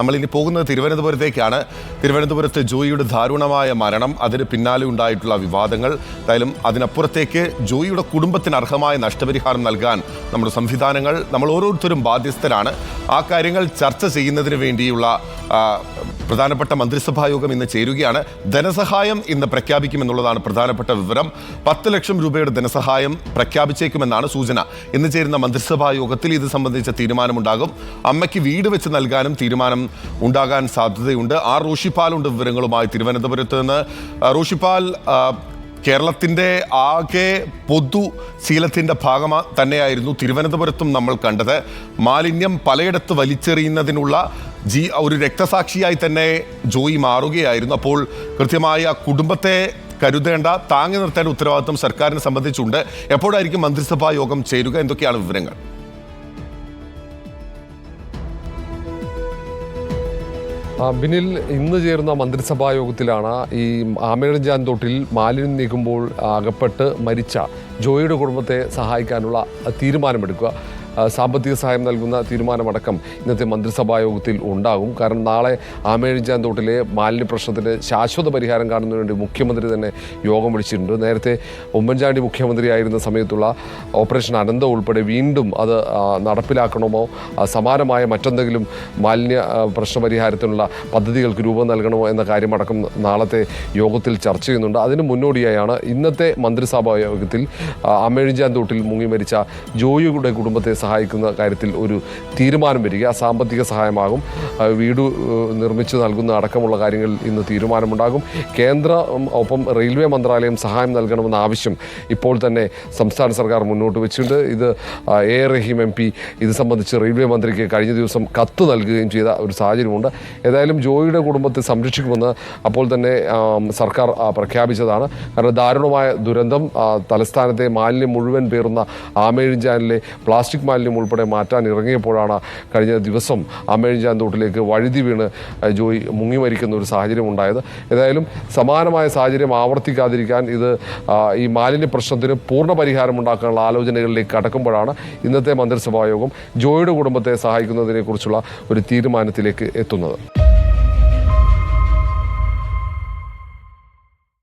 നമ്മൾ ഇനി പോകുന്നത് തിരുവനന്തപുരത്തേക്കാണ്. തിരുവനന്തപുരത്ത് ജോയിയുടെ ദാരുണമായ മരണം അതിന് പിന്നാലെ ഉണ്ടായിട്ടുള്ള വിവാദങ്ങൾ. എന്തായാലും അതിനപ്പുറത്തേക്ക് ജോയിയുടെ കുടുംബത്തിന് അർഹമായ നഷ്ടപരിഹാരം നൽകാൻ നമ്മുടെ സംവിധാനങ്ങൾ നമ്മൾ ഓരോരുത്തരും ബാധ്യസ്ഥരാണ്. ആ കാര്യങ്ങൾ ചർച്ച ചെയ്യുന്നതിന് വേണ്ടിയുള്ള പ്രധാനപ്പെട്ട മന്ത്രിസഭാ യോഗം ഇന്ന് ചേരുകയാണ്. ധനസഹായം ഇന്ന് പ്രഖ്യാപിക്കുമെന്നുള്ളതാണ് പ്രധാനപ്പെട്ട വിവരം. പത്ത് ലക്ഷം രൂപയുടെ ധനസഹായം പ്രഖ്യാപിച്ചേക്കുമെന്നാണ് സൂചന. ഇന്ന് ചേരുന്ന മന്ത്രിസഭാ യോഗത്തിൽ ഇത് സംബന്ധിച്ച തീരുമാനമുണ്ടാകും. അമ്മയ്ക്ക് വീട് വെച്ച് നൽകാനും തീരുമാനം ഉണ്ടാകാൻ സാധ്യതയുണ്ട്. ആർ റോഷിപ്പാലുണ്ട് വിവരങ്ങളുമായി തിരുവനന്തപുരത്ത് നിന്ന്. റോഷിപ്പാൽ കേരളത്തിന്റെ ആകെ പൊതു ശീലത്തിന്റെ ഭാഗമാ തന്നെയായിരുന്നു തിരുവനന്തപുരത്തും നമ്മൾ കണ്ടത്. മാലിന്യം പലയിടത്ത് വലിച്ചെറിയുന്നതിനുള്ള ജി ഒരു രക്തസാക്ഷിയായി തന്നെ ജോയി മാറുകയായിരുന്നു. അപ്പോൾ കൃത്യമായ കുടുംബത്തെ കരുതേണ്ട താങ്ങി നിർത്തേണ്ട ഉത്തരവാദിത്വം സർക്കാരിനെ സംബന്ധിച്ചുണ്ട്. എപ്പോഴായിരിക്കും മന്ത്രിസഭാ യോഗം ചേരുക? എന്തൊക്കെയാണ് വിവരങ്ങൾ? ബിനിൽ ഇന്ന് ചേരുന്ന മന്ത്രിസഭാ യോഗത്തിലാണ് ഈ ആമേഴഞ്ചാൻ തോട്ടിൽ മാലിന്യം നീക്കുമ്പോൾ അകപ്പെട്ട് മരിച്ച ജോയിയുടെ കുടുംബത്തെ സഹായിക്കാനുള്ള തീരുമാനമെടുക്കുക. സാമ്പത്തിക സഹായം നൽകുന്ന തീരുമാനമടക്കം ഇന്നത്തെ മന്ത്രിസഭാ യോഗത്തിൽ ഉണ്ടാകും. കാരണം നാളെ ആമേഴിഞ്ചാൻ തോട്ടിലെ മാലിന്യ പ്രശ്നത്തിന് ശാശ്വത പരിഹാരം കാണുന്നതിന് വേണ്ടി മുഖ്യമന്ത്രി തന്നെ യോഗം വിളിച്ചിട്ടുണ്ട്. നേരത്തെ ഉമ്മൻചാണ്ടി മുഖ്യമന്ത്രിയായിരുന്ന സമയത്തുള്ള ഓപ്പറേഷൻ അനന്ത ഉൾപ്പെടെ വീണ്ടും അത് നടപ്പിലാക്കണമോ? സമാനമായ മറ്റെന്തെങ്കിലും മാലിന്യ പ്രശ്ന പ്രശ്നപരിഹാരത്തിനുള്ള പദ്ധതികൾക്ക് രൂപം നൽകണമോ എന്ന കാര്യമടക്കം നാളത്തെ യോഗത്തിൽ ചർച്ച ചെയ്യുന്നുണ്ട്. അതിന് മുന്നോടിയായാണ് ഇന്നത്തെ മന്ത്രിസഭാ യോഗത്തിൽ അമേഴിഞ്ചാൻ തോട്ടിൽ മുങ്ങി മരിച്ച ജോയിയുടെ കുടുംബത്തെ സഹായിക്കുന്ന കാര്യത്തിൽ ഒരു തീരുമാനം വരിക. സാമ്പത്തിക സഹായമാകും. വീട് നിർമ്മിച്ച് നൽകുന്ന അടക്കമുള്ള കാര്യങ്ങൾ ഇന്ന് തീരുമാനമുണ്ടാകും. കേന്ദ്ര ഒപ്പം റെയിൽവേ മന്ത്രാലയം സഹായം നൽകണമെന്ന ആവശ്യം ഇപ്പോൾ തന്നെ സംസ്ഥാന സർക്കാർ മുന്നോട്ട് വെച്ചിട്ടുണ്ട്. ഇത് എ റഹീം എം പി ഇത് സംബന്ധിച്ച് റെയിൽവേ മന്ത്രിക്ക് കഴിഞ്ഞ ദിവസം കത്ത് നൽകുകയും ചെയ്ത ഒരു സാഹചര്യമുണ്ട്. ഏതായാലും ജോയിയുടെ കുടുംബത്തെ സംരക്ഷിക്കുമെന്ന് അപ്പോൾ തന്നെ സർക്കാർ പ്രഖ്യാപിച്ചതാണ്. കാരണം ദാരുണമായ ദുരന്തം തലസ്ഥാനത്തെ മാലിന്യം മുഴുവൻ പേറുന്ന ആമേഴിഞ്ചാനിലെ പ്ലാസ്റ്റിക് മാലിന്യം ഉൾപ്പെടെ മാറ്റാൻ ഇറങ്ങിയപ്പോഴാണ് കഴിഞ്ഞ ദിവസം ആമേഴിഞ്ചാൻ തോട്ടിലേക്ക് വഴുതി വീണ് ജോയി മുങ്ങി മരിക്കുന്ന ഒരു സാഹചര്യം ഉണ്ടായത്. ഏതായാലും സമാനമായ സാഹചര്യം ആവർത്തിക്കാതിരിക്കാൻ ഇത് ഈ മാലിന്യ പ്രശ്നത്തിന് പൂർണ പരിഹാരം ഉണ്ടാക്കാനുള്ള ആലോചനകളിലേക്ക് കടക്കുമ്പോഴാണ് ഇന്നത്തെ മന്ത്രിസഭാ യോഗം ജോയിയുടെ കുടുംബത്തെ സഹായിക്കുന്നതിനെക്കുറിച്ചുള്ള ഒരു തീരുമാനത്തിലേക്ക് എത്തുന്നത്.